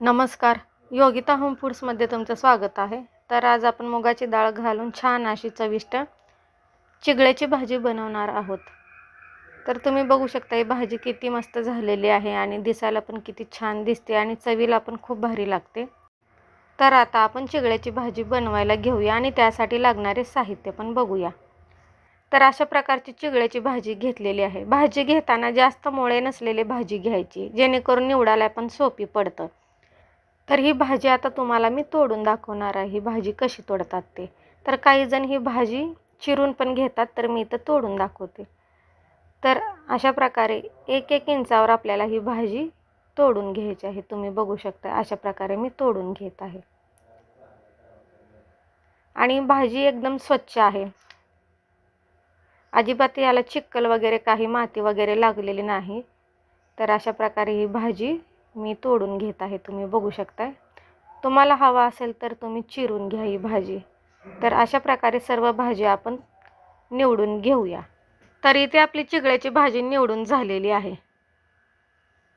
नमस्कार. योगिता होम फूड्समध्ये तुमचं स्वागत आहे. तर आज आपण मुगाची डाळ घालून छान अशी चविष्ट चिगळ्याची भाजी बनवणार आहोत. तर तुम्ही बघू शकता ही भाजी किती मस्त झालेली आहे आणि दिसायला पण किती छान दिसते आणि चवीला पण खूप भारी लागते. तर आता आपण चिगळ्याची भाजी बनवायला घेऊया आणि त्यासाठी लागणारे साहित्य पण बघूया. तर अशा प्रकारची चिगळ्याची भाजी घेतलेली आहे. भाजी घेताना जास्त मुळे नसलेली भाजी घ्यायची जेणेकरून निवडायला पण सोपी पडतं. तर ही भाजी आता तुम्हाला मी तोडून दाखवणार आहे. ही भाजी कशी तोडतात ते. तर काही जण ही भाजी चिरून पण घेतात तर मी इथं तोडून दाखवते. तर अशा प्रकारे एक एक इंचावर आपल्याला ही भाजी तोडून घ्यायची आहे. तुम्ही बघू शकता अशा प्रकारे मी तोडून घेत आहे. आणि भाजी एकदम स्वच्छ आहे. अजिबात याला चिक्कल वगैरे काही माती वगैरे लागलेली नाही. तर अशा प्रकारे ही भाजी मी तोडून घेत आहे तुम्ही बघू शकताय. तुम्हाला हवा असेल तर तुम्ही चिरून घ्या ही भाजी. तर अशा प्रकारे सर्व भाजी आपण निवडून घेऊया. तर इथे आपली चिगळ्याची भाजी निवडून झालेली आहे.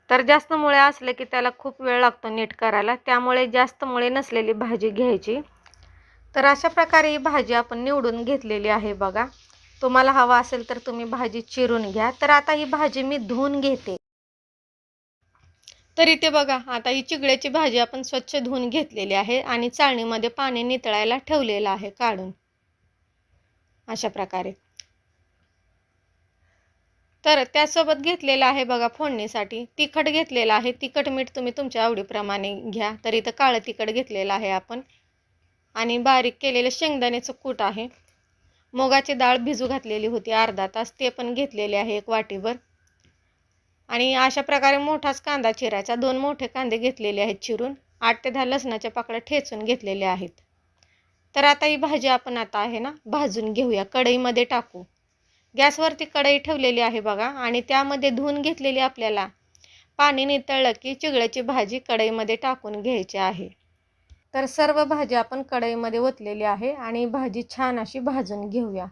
तर जास्त मुळे असले की त्याला खूप वेळ लागतो नीट करायला. त्यामुळे जास्त मुळे नसलेली भाजी घ्यायची. तर अशा प्रकारे ही भाजी आपण निवडून घेतलेली आहे बघा. तुम्हाला हवा असेल तर तुम्ही भाजी चिरून घ्या. तर आता ही भाजी मी धुवून घेते. तर इथे बघा आता ही चिगड्याची भाजी आपण स्वच्छ धुवून घेतलेली आहे आणि चाळणीमध्ये पाणी नितळायला ठेवलेलं आहे काढून. अशा प्रकारे. तर त्यासोबत घेतलेलं आहे बघा फोडणीसाठी. तिखट घेतलेलं आहे. तिखट मीठ तुम्ही तुमच्या आवडीप्रमाणे घ्या. तर इथं काळं तिखट घेतलेलं आहे आपण. आणि बारीक केलेलं शेंगदाण्याचं कूट आहे. मुगाची डाळ भिजू घातलेली होती अर्धा तास. ते पण घेतलेले आहे एक वाटीभर. आणि अशा प्रकारे मोठाच कांदा चिरायचा. दोन मोठे कांदे घेतलेले आहेत चिरून. आठ ते दहा लसणाच्या पाकळ्या ठेचून घेतलेल्या आहेत. तर आता ही भाजी आपण आता आहे ना भाजून घेऊया. कढईमध्ये टाकू. गॅसवरती कढई ठेवलेली आहे बघा. आणि त्यामध्ये धुवून घेतलेली आपल्याला पाणी नितळलं की चिगळ्याची भाजी कढईमध्ये टाकून घ्यायची आहे. तर सर्व भाजी आपण कढईमध्ये ओतलेली आहे आणि भाजी छान अशी भाजून घेऊया.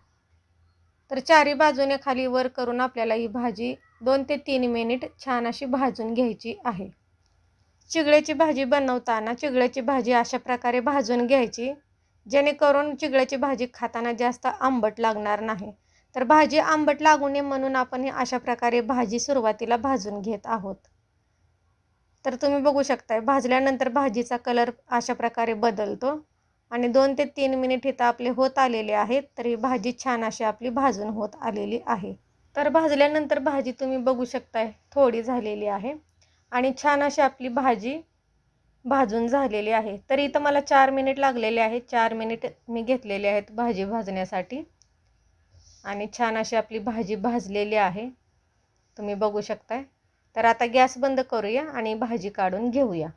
तर चारी बाजूने खाली वर करून आपल्याला ही भाजी दोन ते तीन मिनिट छान अशी भाजून घ्यायची आहे. चिगळ्याची भाजी बनवताना चिगळ्याची भाजी अशा प्रकारे भाजून घ्यायची. जेणेकरून चिगळ्याची भाजी खाताना जास्त आंबट लागणार नाही. तर भाजी आंबट लागू नये म्हणून आपण हे अशा प्रकारे भाजी सुरुवातीला भाजून घेत आहोत. तर तुम्ही बघू शकताय भाजल्यानंतर भाजीचा कलर अशा प्रकारे बदलतो. आणि दोन ते तीन मिनिट इथं आपले होत आलेले आहेत तर ही भाजी छान अशी आपली भाजून होत आलेली आहे. तर भाजल्यानंतर भाजी तुम्ही बघू शकताय थोडी झालेली आहे. आणि छान अशी आपली भाजी भाजून झालेली आहे. तर इथं मला चार मिनिट लागलेले आहेत. चार मिनिट मी घेतलेले आहेत भाजी भाजण्यासाठी. आणि छान अशी आपली भाजी भाजलेली आहे. तुम्ही बघू शकताय. तर आता गॅस बंद करूया आणि भाजी काढून घेऊया.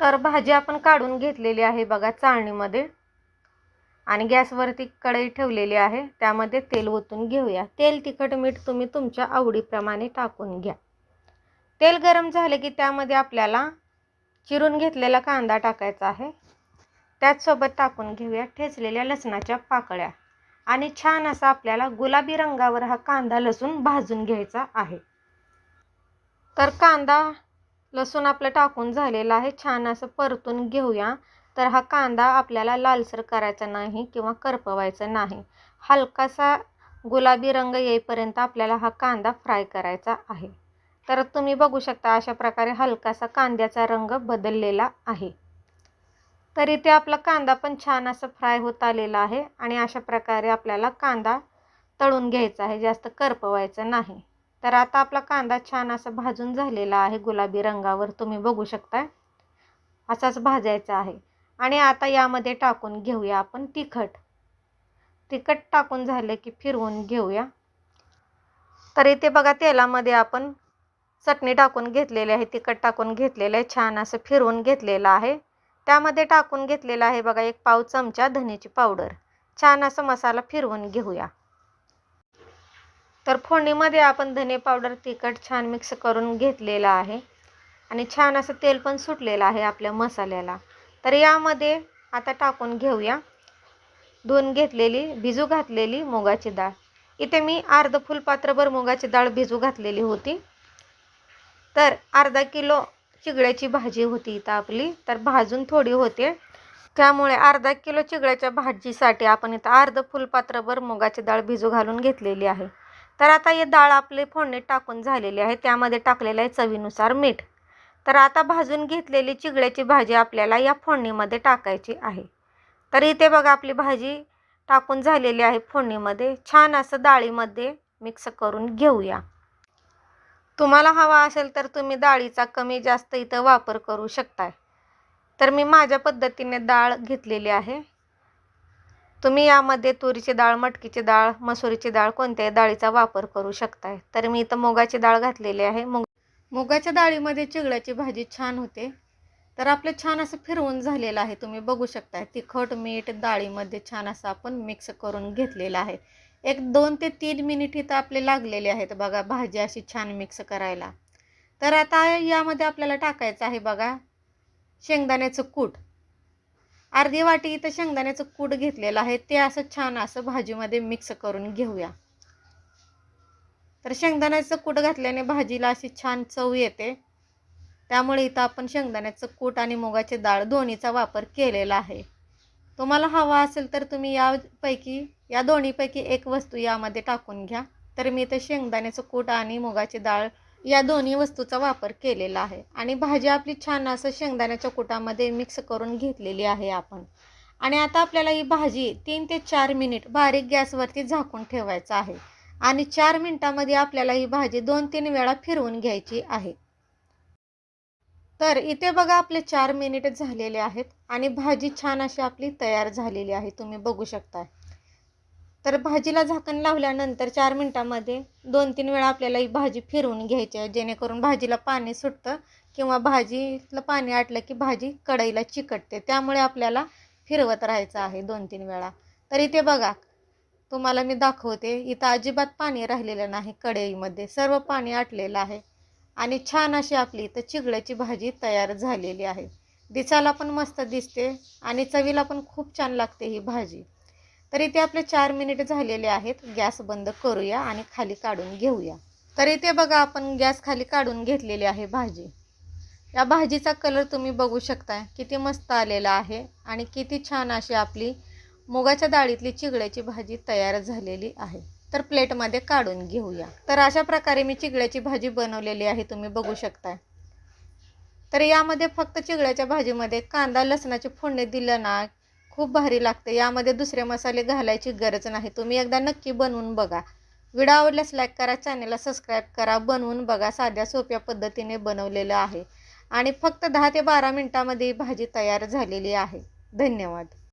तर भाजी आपण काढून घेतलेली आहे बघा चाळणीमध्ये. आणि गॅसवरती कढई ठेवलेली आहे त्यामध्ये तेल ओतून घेऊया. तेल तिखट मीठ तुम्ही तुमच्या आवडीप्रमाणे टाकून घ्या. तेल गरम झाले की त्यामध्ये आपल्याला चिरून घेतलेला कांदा टाकायचा आहे. त्याचसोबत टाकून घेऊया ठेचलेल्या लसणाच्या पाकळ्या. आणि छान असा आपल्याला गुलाबी रंगावर हा कांदा लसूण भाजून घ्यायचा आहे. तर कांदा लसूण आपलं टाकून झालेलं आहे. छान असं परतून घेऊया. तर हा कांदा आपल्याला लालसर करायचा नाही किंवा करपवायचा नाही. हलकासा गुलाबी रंग येईपर्यंत आपल्याला हा कांदा फ्राय करायचा आहे. तर तुम्ही बघू शकता अशा प्रकारे हलकासा कांद्याचा रंग बदललेला आहे. तर इथे आपला कांदा पण छान असं फ्राय होत आलेला आहे आणि अशा प्रकारे आपल्याला कांदा तळून घ्यायचा आहे जास्त करपवायचं नाही. तर आता आपला कांदा छान असा भाजून झालेला आहे गुलाबी रंगावर तुम्ही बघू शकता असाच भाजायचा आहे. आणि आता यामध्ये टाकून घेऊया आपण तिखट. तिखट टाकून झालं की फिरवून घेऊया. तर इथे बघा तेलामध्ये आपण चटणी टाकून घेतलेली आहे तिखट टाकून घेतलेलं आहे छान असं फिरवून घेतलेलं आहे. त्यामध्ये टाकून घेतलेलं आहे बघा एक पाव चमचा धनेची पावडर. छान असं मसाला फिरवून घेऊया. तर फोडणीमध्ये आपण धने पावडर तिखट छान मिक्स करून घेतलेलं आहे. आणि छान असं तेल पण सुटलेलं आहे आपल्या मसाल्याला. तर यामध्ये आता टाकून घेऊया. धुवून घेतलेली भिजू घातलेली मुगाची डाळ. इथे मी अर्ध फुलपात्रभर मुगाची डाळ भिजू घातलेली होती. तर अर्धा किलो चिगड्याची भाजी होती इथं आपली. तर भाजून थोडी होते. त्यामुळे अर्धा किलो चिगड्याच्या भाजीसाठी आपण इथं अर्ध फुलपात्रभर मुगाची डाळ भिजू घालून घेतलेली आहे. तर आता ही डाळ आपली फोडणीत टाकून झालेली आहे. त्यामध्ये टाकलेलं आहे चवीनुसार मीठ. तर आता भाजून घेतलेली चिगळ्याची भाजी आपल्याला या फोडणीमध्ये टाकायची आहे. तर इथे बघा आपली भाजी टाकून झालेली आहे फोडणीमध्ये. छान असं डाळीमध्ये मिक्स करून घेऊया. तुम्हाला हवा असेल तर तुम्ही डाळीचा कमी जास्त इथं वापर करू शकताय. तर मी माझ्या पद्धतीने डाळ घेतलेली आहे. तुम्ही यामध्ये तुरीची डाळ मटकीची डाळ मसुरीची डाळ कोणत्याही डाळीचा वापर करू शकताय. तर मी इथं मुगाची डाळ घातलेली आहे. मुग मुगाच्या डाळीमध्ये चिगळ्याची भाजी छान होते. तर आपलं छान असं फिरवून झालेलं आहे. तुम्ही बघू शकताय तिखट मीठ डाळीमध्ये छान असं आपण मिक्स करून घेतलेलं आहे. एक दोन ते तीन मिनिट इथं आपले लागलेले आहेत बघा भाजी अशी छान मिक्स करायला. तर आता यामध्ये आपल्याला टाकायचं आहे बघा शेंगदाण्याचं कूट. अर्धी वाटी इथं शेंगदाण्याचं कूट घेतलेलं आहे. ते असं छान असं भाजीमध्ये मिक्स करून घेऊया. तर शेंगदाण्याचं कूट घातल्याने भाजीला अशी छान चव येते. त्यामुळे इथं आपण शेंगदाण्याचं कूट आणि मुगाची डाळ दोन्हीचा वापर केलेला आहे. तुम्हाला हवा असेल तर तुम्ही यापैकी या दोन्हीपैकी एक वस्तू यामध्ये टाकून घ्या. तर मी इथं शेंगदाण्याचं कूट आणि मुगाची डाळ या दोन्ही वस्तूचा वापर केलेला आहे. आणि भाजी आपली छान असं शेंगदाण्याच्या कुटामध्ये मिक्स करून घेतलेली आहे आपण. आणि आता आपल्याला ही भाजी तीन ते चार मिनिट बारीक गॅसवरती झाकून ठेवायचं आहे. आणि चार मिनिटामध्ये आपल्याला ही भाजी दोन तीन वेळा फिरवून घ्यायची आहे. तर इथे बघा आपले चार मिनिट झालेले आहेत आणि भाजी छान अशी आपली तयार झालेली आहे. तुम्ही बघू शकता. तर भाजीला झाकण लावल्यानंतर चार मिनटामध्ये दोन तीन वेळा आपल्याला ही भाजी फिरवून घ्यायची आहे. जेणेकरून भाजीला पाणी सुटतं किंवा भाजीला पाणी आटलं की भाजी कढईला चिकटते. त्यामुळे आपल्याला फिरवत राहायचं आहे दोन तीन वेळा. तर इथे बघा तुम्हाला मी दाखवते. इथं अजिबात पाणी राहिलेलं नाही कढईमध्ये. सर्व पाणी आटलेलं आहे. आणि छान अशी आपली इथं चिगळ्याची भाजी तयार झालेली आहे. दिसायला पण मस्त दिसते आणि चवीला पण खूप छान लागते ही भाजी. तर इथे आपले चार मिनिट झालेले आहेत. गॅस बंद करूया आणि खाली काढून घेऊया. तर इथे बघा आपण गॅस खाली काढून घेतलेली आहे भाजी. या भाजीचा कलर तुम्ही बघू शकता. किती मस्त आलेला आहे आणि किती छान अशी आपली मुगाच्या डाळीतली चिगळ्याची भाजी तयार झालेली आहे. तर प्लेटमध्ये काढून घेऊया. तर अशा प्रकारे मी चिगळ्याची भाजी बनवलेली आहे तुम्ही बघू शकताय तर यामध्ये फक्त चिगळ्याच्या भाजीमध्ये कांदा लसणाची फोडणी दिलं ना खूप भारी लागते. यामध्ये दुसरे मसाले घालायची गरज नाही. तुम्ही एकदा नक्की बनवून बघा. व्हिडिओ आवडल्यास लाईक करा चॅनलला सबस्क्राईब करा बनवून बघा. साध्या सोप्या पद्धतीने बनवलेलं आहे. आणि फक्त दहा ते बारा मिनटामध्ये भाजी तयार झालेली आहे. धन्यवाद.